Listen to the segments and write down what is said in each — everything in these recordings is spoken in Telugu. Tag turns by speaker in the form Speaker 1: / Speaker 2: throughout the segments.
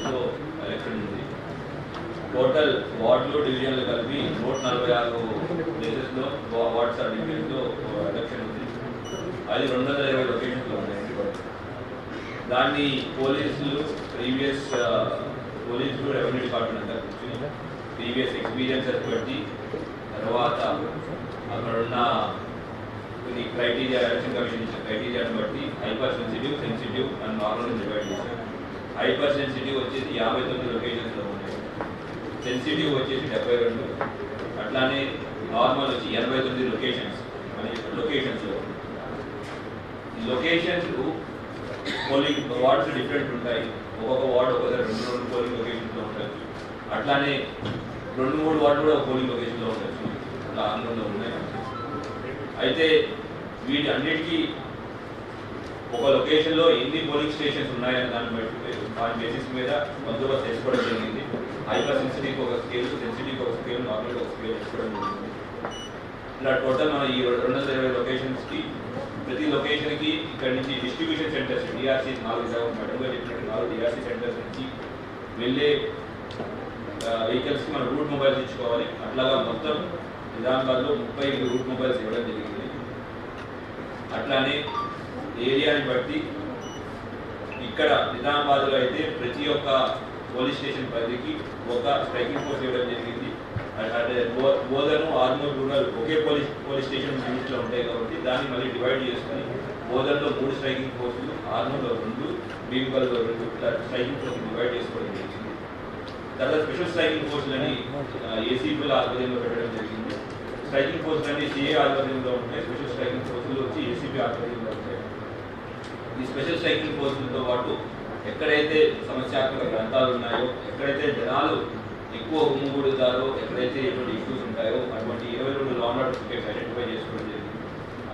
Speaker 1: మున్సిపాలిటీస్లో ఎలక్షన్ ఉంది టోటల్ వార్డులు డివిజన్లు కలిపి నూట నలభై ఆరు ప్లేసెస్లో వార్డ్స్ ఆర్ డివిజన్లో ఎలక్షన్ ఉంది. అది రెండు వందల ఇరవై లొకేషన్లో ఉన్నాయండి దాన్ని పోలీసులు ప్రీవియస్ పోలీసులు రెవెన్యూ డిపార్ట్మెంట్ అంతా కూర్చుని ప్రీవియస్ ఎక్స్పీరియన్సెస్ బట్టి తర్వాత అక్కడ ఉన్న కొన్ని క్రైటీరియా ఎలక్షన్ కమిషన్ ఇచ్చిన క్రైటీరియాను బట్టి hyper sensitive sensitive and normal divide చేశారు. హైపర్ సెన్సిటివ్ వచ్చేసి యాభై తొమ్మిది లొకేషన్స్లో ఉన్నాయి సెన్సిటివ్ వచ్చేసి డెబ్బై రెండు. అట్లానే నార్మల్ వచ్చి ఎనభై తొమ్మిది లొకేషన్స్. మన లొకేషన్స్లో లొకేషన్స్ పోలింగ్ వార్డ్స్ డిఫరెంట్ ఉంటాయి. ఒక్కొక్క వార్డు ఒక్కొక్కసారి రెండు రెండు పోలింగ్ లొకేషన్స్లో ఉండొచ్చు అట్లానే రెండు మూడు వార్డు కూడా పోలింగ్ లొకేషన్లో ఉండొచ్చు అట్లా ఆంధ్రంలో ఉన్నాయి. అయితే వీటి అన్నిటికీ ఒక లొకేషన్లో ఎన్ని పోలింగ్ స్టేషన్స్ ఉన్నాయని దాన్ని బట్టి దాని బేసిస్ మీద బందోబస్తు చేసుకోవడం జరిగింది. హైపర్ సెన్సిటివ్కి ఒక స్కేల్ సెన్సిటివ్కి ఒక స్కేల్ నార్మల్గా ఒక స్కేల్ చేసుకోవడం జరిగింది. ఇలా టోటల్ మన ఈ రెండు వందల ఇరవై లొకేషన్స్కి ప్రతి లొకేషన్కి ఇక్కడ నుంచి డిస్ట్రిబ్యూషన్ సెంటర్స్ డిఆర్సీ నాలుగు శాతం మేడం చెప్పినట్టు నాలుగు డిఆర్సీ సెంటర్స్ నుంచి వెళ్ళే వెహికల్స్కి మనం రూట్ మొబైల్స్ ఇచ్చుకోవాలి. అట్లాగా మొత్తం నిజామాబాద్లో ముప్పై రూట్ మొబైల్స్ ఇవ్వడం జరిగింది. అట్లానే ఏరియాని బట్టి ఇక్కడ నిజామాబాద్లో అయితే ప్రతి ఒక్క పోలీస్ స్టేషన్ పరిధికి ఒక స్ట్రైకింగ్ ఫోర్స్ ఇవ్వడం జరిగింది. అంటే బోధను ఆర్మూర్ రూరల్ ఒకే పోలీస్ పోలీస్ స్టేషన్ లిమిట్లో ఉంటాయి కాబట్టి దాన్ని మళ్ళీ డివైడ్ చేసుకుని బోధన్లో మూడు స్ట్రైకింగ్ ఫోర్సులు ఆర్మూర్లో రెండు భీమ్గల్లో రెండు ఇట్లా స్ట్రైకింగ్ ఫోర్స్ డివైడ్ చేసుకోవడం జరిగింది. తర్వాత స్పెషల్ స్ట్రైకింగ్ ఫోర్సులని ఏసీపీల ఆధ్వర్యంలో పెట్టడం జరిగింది. స్ట్రైకింగ్ ఫోర్సులన్నీ సిఏ ఆధ్వర్యంలో ఉంటాయి స్పెషల్ స్ట్రైకింగ్ ఫోర్సులు వచ్చి ఏసీపీ ఆధ్వర్యంలో ఉంటాయి. ఈ స్పెషల్ సైకిల్ కోర్సులతో పాటు ఎక్కడైతే సమస్యాత్మక గ్రంథాలు ఉన్నాయో ఎక్కడైతే జనాలు ఎక్కువ గుమ్ముగూడుతారో ఎక్కడైతే ఎటువంటి ఇష్యూస్ ఉంటాయో అటువంటి ఇరవై రెండు లా అండ్ ఆర్డర్ ఐడెంటిఫై చేసుకోవడం జరిగింది.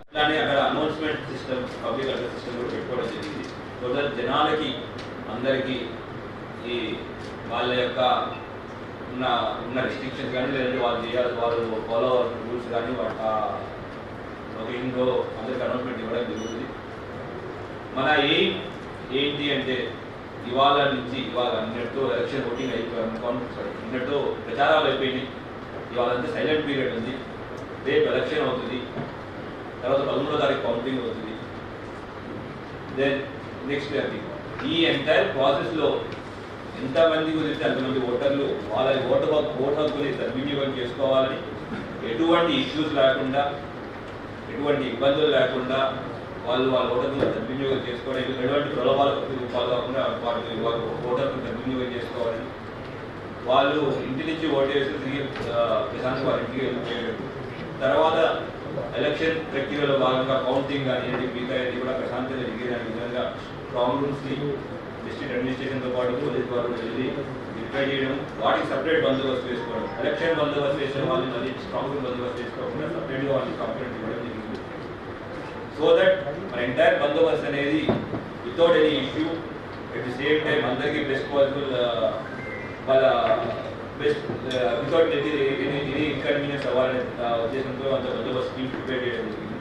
Speaker 1: అట్లానే అక్కడ announcement system public address system కూడా పెట్టుకోవడం జరిగింది. సో దట్ జనాలకి అందరికీ ఈ వాళ్ళ యొక్క ఉన్న ఉన్న రెస్ట్రిక్షన్స్ కానీ లేదంటే వాళ్ళు చేయాలి వాళ్ళు ఫాలో రూల్స్ కానీ వాళ్ళ ఇంట్లో అందరికి అనౌన్స్మెంట్ ఇవ్వడం జరుగుతుంది. మన ఎయిమ్ ఏంటి అంటే ఇవాళ నుంచి ఇవాళ నిన్నటితో ఎలక్షన్ ఓటింగ్ అయిపోయి సారీ నిన్నటితో ప్రచారాలు అయిపోయినాయి. ఇవాళ అంతా సైలెంట్ పీరియడ్ ఉంది. రేపు ఎలక్షన్ అవుతుంది. తర్వాత పదమూడో తారీఖు కౌంటింగ్ అవుతుంది. దెన్ నెక్స్ట్ థింగ్ ఈ ఎంటైర్ ప్రాసెస్లో ఎంతమంది గురించి అంతమంది ఓటర్లు వాళ్ళ ఓటు ఓటు హక్కుని సద్వినియోగం చేసుకోవాలని ఎటువంటి ఇష్యూస్ లేకుండా ఎటువంటి ఇబ్బందులు లేకుండా వాళ్ళు వాళ్ళ ఓటర్లు సద్వినియోగం చేసుకోవడానికి ఎటువంటి ప్రలోభాలకు పాల్గొకుండా వాటి వాళ్ళు ఓటర్లు సద్వినియోగం చేసుకోవాలని వాళ్ళు ఇంటి నుంచి ఓటేసి తిరిగి ప్రశాంతంగా ప్రశాంత్ వారి ఇంటికి వెళ్ళిపోయారు తర్వాత ఎలక్షన్ ప్రక్రియలో భాగంగా కౌంటింగ్ కానివ్వండి మిగతా అనేది కూడా ప్రశాంతంగా జరిగేదాని విధంగా స్ట్రాంగ్ రూమ్స్ని డిస్ట్రిక్ట్ అడ్మినిస్ట్రేషన్తో పాటు పోలీస్ వారు వెళ్ళి వెరిఫై చేయడం వాటికి సపరేట్ బందోబస్తు చేసుకోవడం ఎలక్షన్ బందోబస్తు చేసిన వాళ్ళని మళ్ళీ స్ట్రాంగ్ రూమ్ బందోబస్తు చేసుకోకుండా సపరేట్గా వాళ్ళకి కంప్లైంట్ ఇవ్వడం జరిగింది. సో దట్ మన ఎంటైర్ బందోబస్తు అనేది without any issue at the same time అందరికీ బెస్ట్ పాసిబుల్ uh, వాళ్ళ best without any any inconvenience అవ్వాలనే ఉద్దేశంతో అంత బందోబస్తు స్కీమ్ ప్రిపేర్ చేయడం జరిగింది.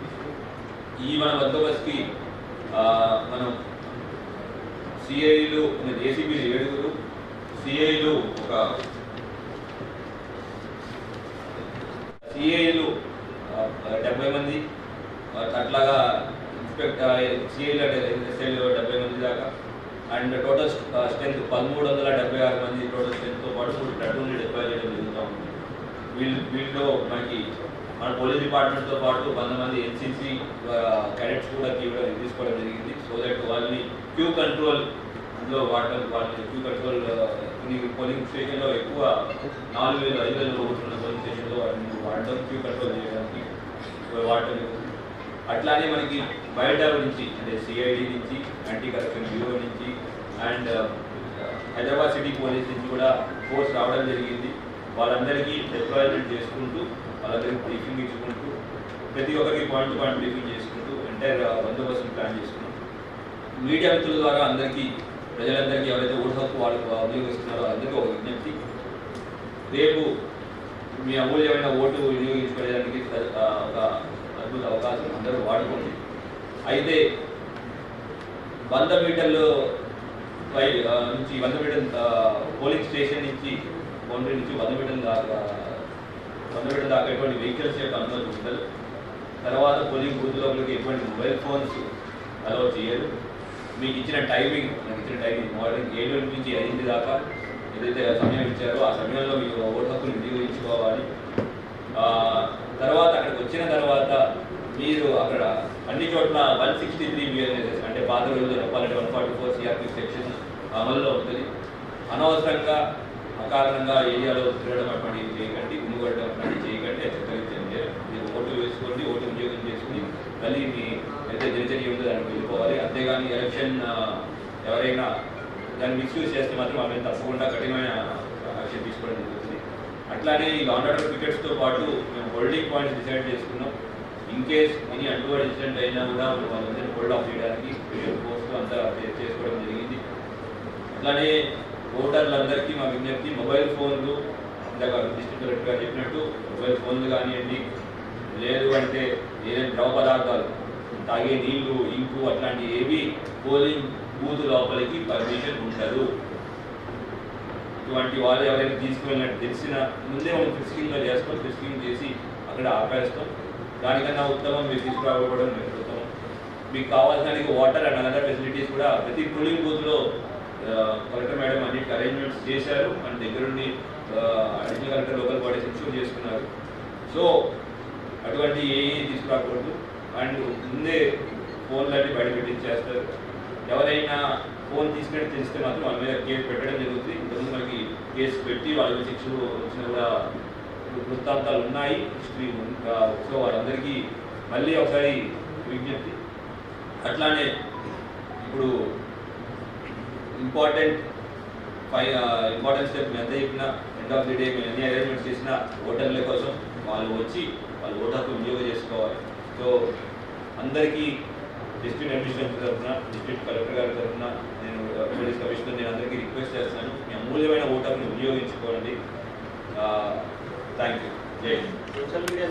Speaker 1: ఈ మన బందోబస్తుకి మనం సిఐలు ఏసీబీలు ఏడుగురు సిఐలు ఒక సిఐలు డెబ్బై మంది అట్లాగా ఇన్స్పెక్టర్ సిఎల్ ఎస్ఐలు డెబ్బై మంది దాకా. అండ్ టోటల్ స్ట్రెంత్ పదమూడు వందల డెబ్బై ఆరు మంది టోటల్ స్ట్రెంత్తో పాటు మూడు ప్లటూన్లు డిప్లాయ్ చేయడం జరుగుతూ ఉంది. వీళ్ళు వీళ్ళలో మనకి మన పోలీస్ డిపార్ట్మెంట్తో పాటు వంద మంది ఎన్సీసీ క్యాడెట్స్ కూడా తీయడం తీసుకోవడం జరిగింది. సో దట్ వాళ్ళని క్యూ కంట్రోల్ అందులో వాటర్ వాళ్ళని క్యూ కంట్రోల్ కొన్ని పోలింగ్ స్టేషన్లో ఎక్కువ నాలుగు వేలు ఐదు వేలు ఓట్లున్న పోలింగ్ స్టేషన్లో వాటిని వాడడం క్యూ కంట్రోల్ చేయడానికి. వాడటం జరుగుతుంది అట్లానే మనకి బయట నుంచి అంటే సిఐడి నుంచి యాంటీ కరప్షన్ బ్యూరో నుంచి and uh, Hyderabad city police నుంచి కూడా ఫోర్స్ రావడం జరిగింది. వాళ్ళందరికీ డిప్లాయ్మెంట్ చేసుకుంటూ వాళ్ళందరికీ బ్రీఫింగ్ ఇచ్చుకుంటూ ప్రతి ఒక్కరికి పాయింట్ టు పాయింట్ బ్రీఫింగ్ చేసుకుంటూ ఎంటైర్ uh, బందోబస్తుని ప్లాన్ చేసుకున్నాం మీడియా మిత్రుల ద్వారా అందరికీ ప్రజలందరికీ ఎవరైతే ఓటు హక్కు వాళ్ళు uh, వినియోగిస్తున్నారో అందరికీ ఒక విజ్ఞప్తి. రేపు మీ అమూల్యమైన ఓటు వినియోగించుకోవడానికి ఒక అనుకూల అవకాశం అందరూ వాడుకోండి అయితే వంద మీటర్లు పై నుంచి వంద మీటర్ పోలింగ్ స్టేషన్ నుంచి బౌండరీ నుంచి వంద మీటర్ల దాకా వంద మీటర్ల దాకా ఎటువంటి వెహికల్స్ యొక్క అనుమతి ఉండదు. తర్వాత పోలింగ్ బూత్ లోపలికి ఎటువంటి మొబైల్ ఫోన్స్ అలౌ చేయరు. మీకు ఇచ్చిన టైమింగ్ నాకు ఇచ్చిన టైమింగ్ మార్నింగ్ ఏడు నుంచి ఐదు దాకా ఏదైతే సమయం ఇచ్చారో ఆ సమయంలో మీరు ఓటు హక్కును వినియోగించుకోవాలి. తర్వాత అక్కడికి వచ్చిన తర్వాత మీరు అక్కడ అన్ని చోట్ల వన్ సిక్స్టీ త్రీ బిఎన్ఎస్ఎస్ అంటే పాత రోజుల్లో చెప్పాలంటే one forty four CRP section అమల్లో ఉంటుంది. అనవసరంగా అకారణంగా ఏరియాలో తిరగడం అటువంటివి చేయకండి గుమ్మగడ్డం అటువంటివి చేయకండి హెచ్చరించండి మీరు ఓటు వేసుకోండి ఓటు ఉద్యోగం చేసుకుని మళ్ళీ మీ అయితే దినచర్య ఉందో దానికి వెళ్ళిపోవాలి. అంతేగాని ఎలక్షన్ ఎవరైనా దాన్ని మిస్యూజ్ చేస్తే మాత్రం ఆమె తప్పకుండా కఠినమైన యాక్షన్ తీసుకోవడం జరుగుతుంది. అట్లానే ఈ లాండ్ ఆర్డర్ క్రికెట్స్తో పాటు మేము హోల్డింగ్ పాయింట్స్ డిసైడ్ చేసుకున్నాం. In case any adverse incident అయినా కూడా వాళ్ళందరినీ హోల్డ్ ఆఫ్ చేయడానికి పోస్ట్ అంతా చేసుకోవడం జరిగింది. అట్లానే ఓటర్లందరికీ మా విజ్ఞప్తి మొబైల్ ఫోన్లు ఇందాక డిస్ట్రిక్ట్ కలెక్టర్ గారు చెప్పినట్టు మొబైల్ ఫోన్లు కానివ్వండి లేదు అంటే ఏదైనా ద్రవ పదార్థాలు తాగే నీళ్ళు ఇంకు అట్లాంటి ఏవి పోలింగ్ బూత్ లోపలికి పర్మిషన్ ఉండదు. ఇటువంటి వాళ్ళు ఎవరైనా తీసుకువెళ్ళినట్టు తెలిసిన ముందే మనం ఫిక్సింగ్లో చేస్తాం ఫిస్కింగ్ చేసి అక్కడ ఆపేస్తాం. దానికన్నా ఉత్తమం మీరు తీసుకురాకపోవడం మీకు ఉత్తమం. మీకు కావాల్సిన వాటర్ అండ్ అదర్ ఫెసిలిటీస్ కూడా ప్రతి పోలింగ్ బూత్లో కలెక్టర్ మేడం అన్నిటికి అరేంజ్మెంట్స్ చేశారు. అండ్ దగ్గరుండి additional collector local bodies ensure చేసుకున్నారు. సో అటువంటి ఏ తీసుకురాకూడదు. అండ్ ముందే ఫోన్లన్నీ బయట పెట్టించేస్తారు. ఎవరైనా ఫోన్ తీసుకుని తెలిస్తే మాత్రం వాళ్ళ మీద కేసు పెట్టడం జరుగుతుంది. ఇంతకుముందు మనకి కేసు పెట్టి వాళ్ళ శిక్షలు వచ్చినా కూడా వృత్తాంతాలు ఉన్నాయి హిస్టరీ సో వారందరికీ మళ్ళీ ఒకసారి విజ్ఞప్తి. అట్లానే ఇప్పుడు ఇంపార్టెంట్ ఫై ఇంపార్టెంట్ స్టెప్ ఎంత చెప్పినా ఎండ్ ఆఫ్ ది డే మేము ఎన్ని అరేంజ్మెంట్స్ చేసినా ఓటర్ల కోసం వాళ్ళు వచ్చి వాళ్ళు ఓటర్కు వినియోగం చేసుకోవాలి. సో అందరికీ డిస్ట్రిక్ట్ అడ్మినిస్ట్రేషన్ తరఫున డిస్ట్రిక్ట్ కలెక్టర్ గారి తరఫున నేను uh, పోలీస్ కమిషనర్ నేను అందరికీ రిక్వెస్ట్ చేస్తున్నాను. మీ అమూల్యమైన ఓటర్ని వినియోగించుకోండి.
Speaker 2: Uh, thank you.
Speaker 1: Social media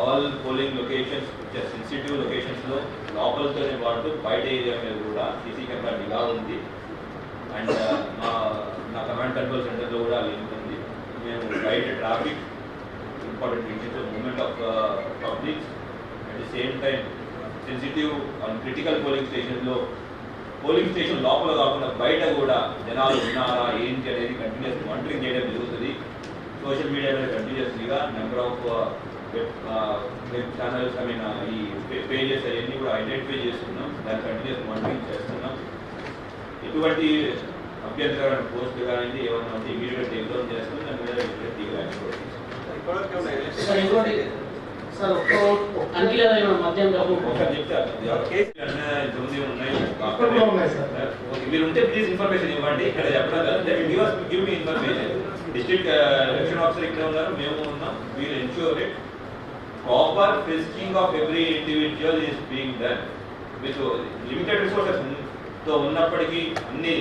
Speaker 1: all polling locations sensitive లొకేషన్స్లో లోపలతోనే పాటు బయట ఏరియా మీద కూడా సీసీ కెమెరా నిఘా ఉంది. అండ్ మా నా కమాండ్ కంట్రోల్ సెంటర్లో కూడా లింక్ ఉంది మేము బయట traffic important reasons movement of public at the same time sensitive and critical polling స్టేషన్లో పోలింగ్ స్టేషన్ లోపల కాకుండా బయట కూడా జనాలు ఉన్నారా ఏంటి అనేది కంటిన్యూస్ మానిటరింగ్ చేయడం జరుగుతుంది. సోషల్ మీడియా మీద కంటిన్యూస్లీగా number of web web channels I mean ఈ పేజెస్ అవన్నీ కూడా ఐడెంటిఫై చేస్తున్నాం దాన్ని కంటిన్యూస్ మానిటరింగ్ చేస్తున్నాం. ఎటువంటి అభ్యంతరమైన పోస్ట్ కానీ ఏమన్నా ఉంటే ఇమీడియట్ ఎగ్జామ్ చేస్తాం దాని మీద
Speaker 2: ఎలక్షన్
Speaker 3: సార్ ఒక్క
Speaker 1: తొమ్మిది ఉన్నాయి?
Speaker 3: హాస్పిటల్లో ఉన్నాయి సార్.
Speaker 1: ఓకే, మీరు ఉంటే ప్లీజ్ ఇన్ఫర్మేషన్ ఇవ్వండి. ఇక్కడ చెప్పడం కాదు. Give us give me information district election officer ఇక్కడ ఉన్నారు. మేము ఉన్నాం. We'll ensure it proper frisking of every individual is being done మీకు లిమిటెడ్ రిసోర్సెస్తో ఉన్నప్పటికీ అన్ని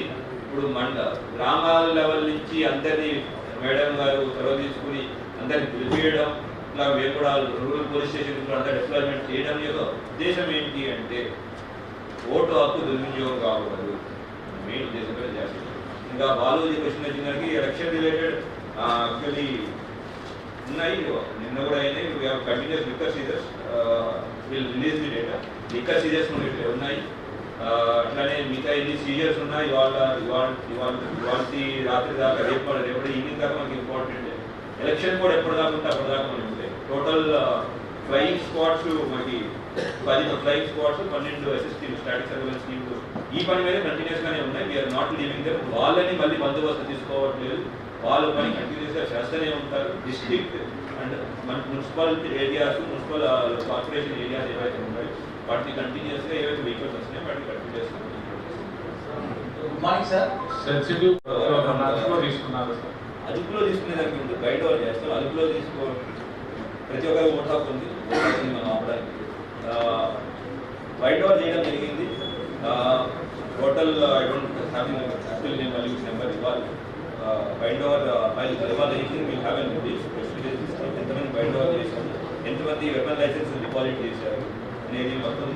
Speaker 1: ఇప్పుడు మండ గ్రామాల లెవెల్ నుంచి అందరినీ మేడం గారు చొరవ తీసుకుని అందరినీ పిలిపియడం ఇట్లా మేము కూడా రూరల్ పోలీస్ స్టేషన్ అంతా డిప్లాయ్మెంట్ చేయడం యొక్క ఉద్దేశం ఏంటి అంటే ఓటు హక్కు దుర్వినియోగం కాకూడదు. మెయిన్ ఉద్దేశంతో చేస్తాం ఇంకా బాలూజీ క్వశ్చన్ వచ్చిందానికి ఎలక్షన్ రిలేటెడ్ యాక్చువల్లీ ఉన్నాయి. నిన్న కూడా అయినాయి. We have continuous liquor seizures will release the data liquor seizures ఉన్నాయి. అట్లానే మిగతా ఎన్ని సీజర్స్ ఉన్నాయి ఇవాళ ఇవాళ ఇవాళ ఇవాళ రాత్రి దాకా రేపు రేపు ఈవినింగ్ దాకా మనకి ఇంపార్టెంట్ ఎలక్షన్ కూడా ఎప్పుడు దాకా ఉంటే అప్పటిదాకా మనకి ఉంటాయి టోటల్ ఫ్లయింగ్ స్పాట్స్ మనకి పది ఫ్లయింగ్ స్క్వాడ్స్ పన్నెండు SS team static surveillance teams ఈ పని మీద కంటిన్యూస్ గానే ఉన్నాయి. వీఆర్ నాట్ లీవింగ్ దెమ్ వాళ్ళని మళ్ళీ బందోబస్తు తీసుకోవట్లేదు. వాళ్ళు పని కంటిన్యూస్గా చేస్తూనే ఉంటారు. డిస్ట్రిక్ట్ అండ్ మన municipality areas municipal corporation areas ఏవైతే ఉన్నాయో వాటిని కంటిన్యూస్గా ఏవైతే వెహికల్స్ వస్తున్నాయో వాటిని కంటిన్యూస్
Speaker 4: సెన్సిటివ్ తీసుకున్నారు
Speaker 1: అదుపులో తీసుకునే దానికి ఉంటే బయట వాళ్ళు చేస్తాం అదుపులో తీసుకో ప్రతి ఒక్కరు ఓట్ హక్కు ఉంది మనం ఆపడానికి. బయట వాళ్ళు చేయడం జరిగింది. Total I don't have actually నేను మళ్ళీ నెంబర్ ఇవ్వాలి. బైండ్ ఓవర్ ఫైల్ ఇవాళ ఈవినింగ్ వీ హ్యావ్ ఎన్ ఎంతమంది బైండ్ ఓవర్ చేశారు ఎంతమంది వెపన్ లైసెన్స్ డిపాజిట్ చేశారు అనేది మొత్తం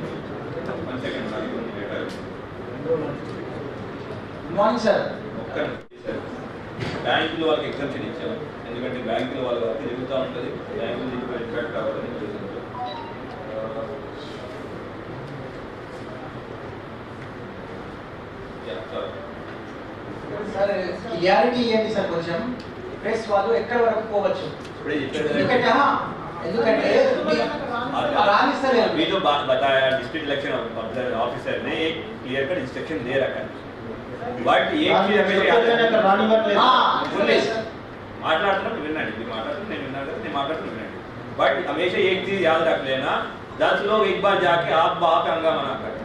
Speaker 1: వన్ సెకండ్
Speaker 3: మార్నింగ్ సార్
Speaker 1: ఒక్క బ్యాంకులు వాళ్ళకి ఎగ్జామ్షన్ ఇచ్చారు ఎందుకంటే బ్యాంకులు వాళ్ళ వర్క్ జరుగుతూ ఉంటుంది. బ్యాంకులు ఇంపాక్ట్ కావాలని
Speaker 3: సార్ క్లియారిటీ ఏంటి సార్ కొంచెం ప్రెస్ వాళ్ళు ఎక్కడ వరకు పోవచ్చు
Speaker 1: ఇప్పుడే చెప్పారు కదా.
Speaker 3: ఎందుకంటే ఆహా, ఎందుకంటే మీ- రాణిస్తలేదు
Speaker 1: अभी तो बात बताया डिस्ट्रिक्ट इलेक्शन ऑफिसर ने एक क्लियर कट इंस्ट्रक्शन दे रखा है बट एक चीज हमेशा याद रखना
Speaker 3: ఆ,
Speaker 1: ఉంది. మాట్లాడుతున్నాం వినండి మీరు మాట్లాడుతున్నారు నేను విన్నాను కదా నేను మాట్లాడుతున్నా వినండి बट हमेशा एक चीज याद रख लेना दस लोग एक बार जाके आप वहाँ पे हंगामा ना करें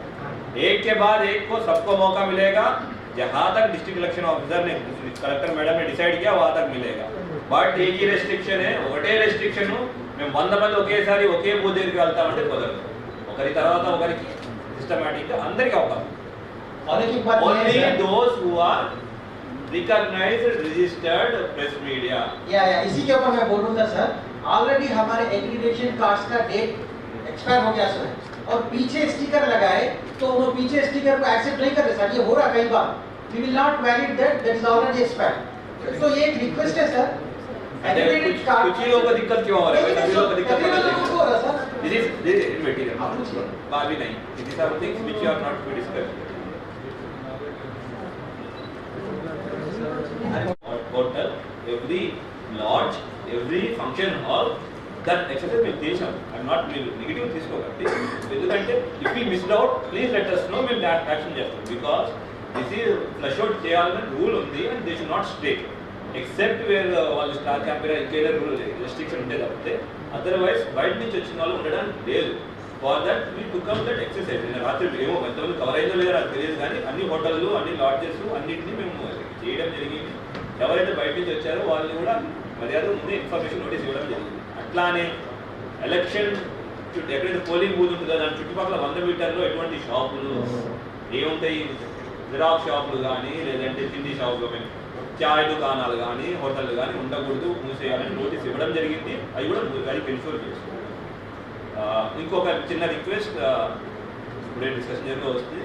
Speaker 1: एक के बाद एक को सबको मौका मिलेगा जहाँ तक डिस्ट्रिक्ट इलेक्शन ऑफिसर ने कलेक्टर मैडम ने डिसाइड किया वहाँ तक मिलेगा బట్ एक ही రెస్ట్రిక్షన్ ఒకటే రెస్ట్రిక్షన్ మేము వంద మంది ఒకేసారి ఒకే బూత్ దగ్గరికి వెళ్తామంటే కుదరదు ఒకరి తర్వాత ఒకరికి సిస్టమేటిక్ గా అందరికి అవకాశం
Speaker 3: और एक बात ये
Speaker 1: ఓన్లీ
Speaker 3: है sir,
Speaker 1: those who are recognized registered press media
Speaker 3: या या इसी के ऊपर मैं बोलूंगा सर ऑलरेडी हमारे एग्रीगेशन कार्ड्स का डेट एक्सपायर हो गया सर और पीछे स्टिकर लगाए तो वो पीछे स्टिकर को एक्सेप्ट नहीं कर रहे सर ये हो रहा कई बार We will not valid that that is already expired तो ये एक रिक्वेस्ट है सर
Speaker 1: अरे कुछ कुछ ही लोगों को दिक्कत क्यों हो रहा है सभी लोगों को दिक्कत
Speaker 3: सभी लोगों को हो रहा है sir
Speaker 1: this is this is material
Speaker 3: आप पूछिए।
Speaker 1: बात भी नहीं this are things which you are not to discuss hotel, every lodge, every function hall, that exercise will teach them. I'm not negative తీసుకోకండి ఎందుకంటే if you missed out please let us know మేము యాక్షన్ చేస్తాం because this is flush out చేయాలని రూల్ ఉంది and they should not stay except where వాళ్ళు స్టార్ క్యాంపెయిన్ ఇంకేదో రూల్ రెస్ట్రిక్షన్ ఉంటే తప్పితే. అదర్వైజ్ బయట నుంచి వచ్చిన వాళ్ళు ఉండడానికి లేదు. For that we to come that exercise నేను రాత్రి ఏమో ఎంతమంది కవర్ అయిందో లేదో నాకు తెలియదు కానీ అన్ని హోటళ్ళు అన్ని లాడ్జెస్ అన్నింటినీ మేము చేయడం జరిగింది. ఎవరైతే బయట నుంచి వచ్చారో వాళ్ళని కూడా మర్యాద ముందే ఇన్ఫర్మేషన్ నోటీస్ ఇవ్వడం జరిగింది. అట్లానే ఎలక్షన్ చుట్టూ ఎక్కడైతే పోలింగ్ బూత్ ఉంటుందో దాని చుట్టుపక్కల వంద మీటర్లో ఎటువంటి షాపులు ఏముంటాయి? జిరాక్స్ షాపులు కానీ లేదంటే తిండి షాపులు కానీ చాయ్ దుకాణాలు కానీ హోటళ్ళు కానీ ఉండకూడదు. మూసేయాలని నోటీస్ ఇవ్వడం జరిగింది. అవి కూడా వెరీ ఎన్షూర్ చేసుకోవాలి ఇంకొక చిన్న రిక్వెస్ట్ ఇప్పుడే డిస్కషన్ జరిగి వస్తే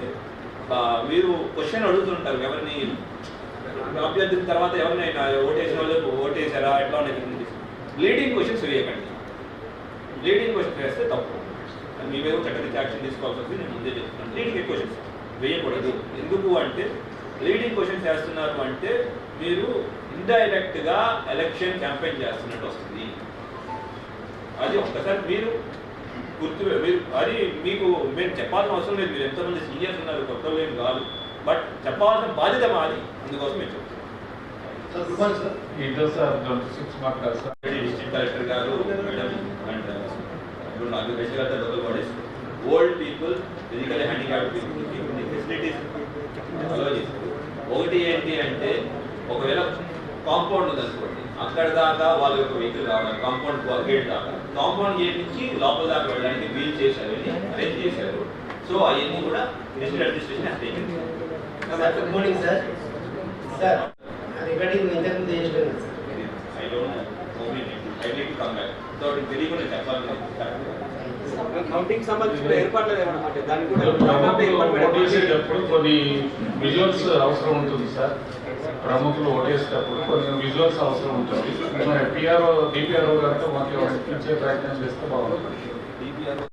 Speaker 1: మీరు క్వశ్చన్ అడుగుతుంటారు ఎవరిని అభ్యర్థిన తర్వాత ఎవరినైనా ఓటేసిన వాళ్ళు ఓటేసారా ఎట్లా ఉన్నాయి లీడింగ్ క్వశ్చన్స్ వేయకండి లీడింగ్ క్వశ్చన్స్ వేస్తే తప్పు. అది మీ మీద చక్కటి యాక్షన్ తీసుకోవాల్సి వస్తుంది. నేను ముందే చెప్తున్నాను. లీడింగ్ క్వశ్చన్స్ వేయకూడదు. ఎందుకు అంటే లీడింగ్ క్వశ్చన్స్ చేస్తున్నారు అంటే మీరు ఇండైరెక్ట్గా ఎలక్షన్ క్యాంపెయిన్ చేస్తున్నట్టు వస్తుంది. అది ఒక్కసారి మీరు గుర్తు మీరు అది మీకు మేము చెప్పాల్సిన అవసరం లేదు. మీరు ఎంతమంది సీనియర్స్ ఉన్నారు కొత్త కాదు. బట్ చెప్పాల్సిన బాధ్యత మాది. అందుకోసం మేము చెప్తున్నాం డిస్ట్రిక్ట్ కలెక్టర్ గారు మేడం అండ్ ఇప్పుడు నాకు రెగ్యులర్ డబ్బులు పడేస్తుంది ఓల్డ్ పీపుల్ ఫిజికల్ హ్యాండిక్యాప్ పీపుల్కి కొన్ని ఫెసిలిటీస్ అలో ఒకటి ఏంటి అంటే ఒకవేళ కాంపౌండ్ ఉందనుకోండి అక్కడ దాకా వాళ్ళ యొక్క వెహికల్ రావడం కాంపౌండ్ గేట్ దాకా. కాంపౌండ్ గేట్ నుంచి లోపల దాకా వెళ్ళడానికి వీల్ చేశారు అరేంజ్ చేశారు. సో అవన్నీ కూడా district
Speaker 5: administration has morning, sir. Sir, regarding ఇంతకు ముందు చేసిన
Speaker 1: I don't know I need to come back so తెలియకుండా చెప్పాలి.
Speaker 2: కౌంటింగ్ సంబంధించిన ఏర్పాట్లు దానికి కూడా
Speaker 4: కొన్ని విజువల్స్ అవసరం ఉంటుంది సార్. ప్రముఖులు ఓటేసేటప్పుడు కొన్ని విజువల్స్ అవసరం ఉంటుంది. పిఆర్ఓ డిపిఆర్ఓ గారితో మాకు ఇచ్చే ప్రయత్నం చేస్తే బాగుంటుంది.